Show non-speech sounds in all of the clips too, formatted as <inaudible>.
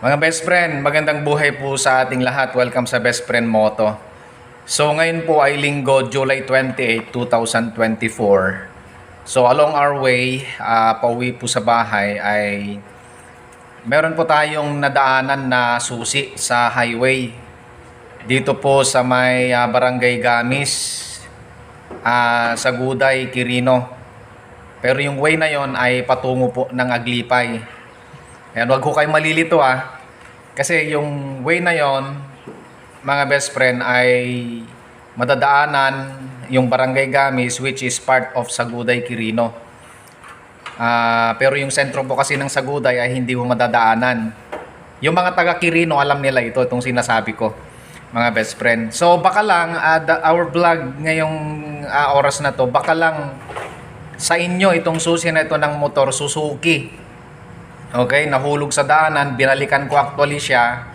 Mga best friend, magandang buhay po sa ating lahat. Welcome sa Best Friend Moto. So ngayon po ay linggo, July 28, 2024. So along our way, ah, pauwi po sa bahay ay meron po tayong nadaanan na susi sa highway. Dito po sa may ah, Barangay Gamis, ah, sa Guday, Quirino. Pero yung way na yon ay patungo po ng Aglipay. Ayan, wag ko kayo malilito ah. Kasi yung way na yon, mga best friend, ay madadaanan yung Barangay Gamis which is part of Saguday, Quirino. Ah, pero yung sentro po kasi ng Saguday ay hindi mo madadaanan. Yung mga taga Quirino, alam nila ito, itong sinasabi ko, mga best friend. So baka lang, ah, the- our vlog ngayong ah, oras na to, baka lang sa inyo itong susi na ito ng motor Suzuki. Okay, nahulog sa daanan, binalikan ko actually siya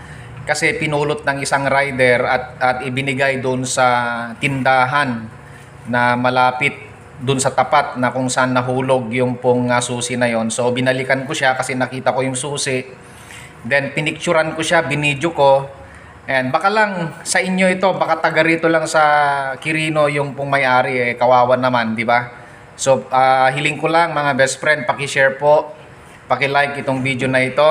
kasi pinulot ng isang rider at at ibinigay doon sa tindahan na malapit doon sa tapat na kung saan nahulog yung pong ah, susi na yon. So binalikan ko siya kasi nakita ko yung susi. Then pinicturan ko siya, binidyo ko. And baka lang sa inyo ito, baka taga rito lang sa Kirino yung pong may-ari eh, kawawan naman, di ba? So ah, hiling ko lang mga best friend, paki-share po paki-like itong video na ito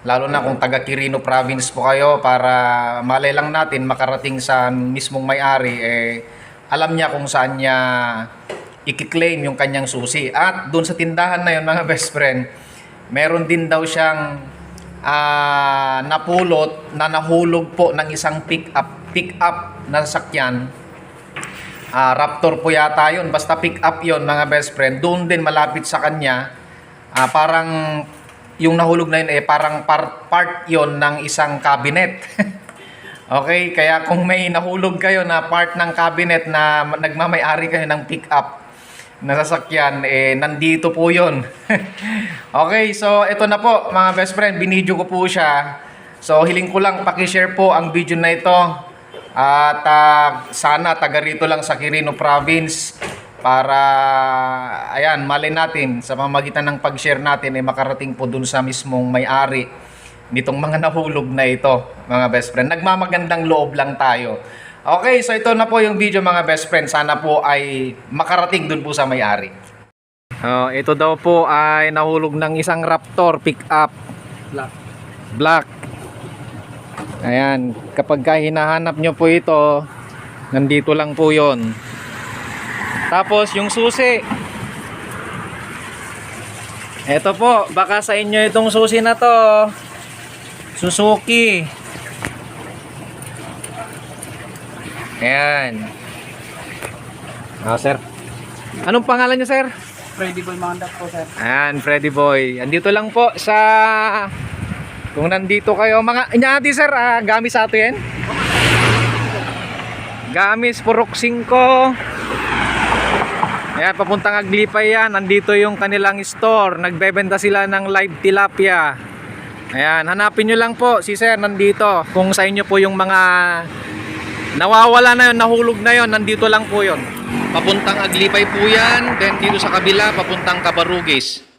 lalo na kung taga Quirino province po kayo para malay lang natin makarating sa mismong may-ari eh alam niya kung saan niya i-claim yung kanyang susi at doon sa tindahan na yun mga <laughs> best friend meron din daw siyang ah, napulot na nahulog po ng isang pick up pick up na sasakyan Ah, Raptor po yata yun. Basta pick up yon mga best friend. Doon din malapit sa kanya. Ah, parang yung nahulog na yun eh parang part, part yon ng isang cabinet. <laughs> okay, kaya kung may nahulog kayo na part ng cabinet na nagmamay-ari kayo ng pick up na sasakyan, eh nandito po yon. <laughs> okay, so ito na po mga best friend. Binidyo ko po siya. So hiling ko lang paki-share po ang video na ito. At ah, sana taga rito lang sa Quirino Province para ayan, malay natin sa pamamagitan ng pag-share natin ay makarating po dun sa mismong may-ari nitong mga nahulog na ito, mga best friend. Nagmamagandang loob lang tayo. Okay, so ito na po yung video mga best friend. Sana po ay makarating dun po sa may-ari. Oh, ito daw po ay nahulog ng isang Raptor pickup Black. black. Ayan, kapag ka hinahanap nyo po ito, nandito lang po yon. Tapos yung susi. Ito po, baka sa inyo itong susi na to. Suzuki. Ayan. Ah, sir. Anong pangalan niyo, sir? Freddy Boy Mandak po, sir. Ayan, Freddy Boy. Andito lang po sa... Kung nandito kayo, mga... Inyati sir, ah, gamis sa atin. Gamis, Purok 5. Ayan, papuntang Aglipay yan. Nandito yung kanilang store. Nagbebenta sila ng live tilapia. Ayan, hanapin nyo lang po si sir nandito. Kung sa inyo po yung mga nawawala na yun, nahulog na yun, nandito lang po yun. Papuntang Aglipay po yan. Then dito sa kabila, papuntang Cabarugis.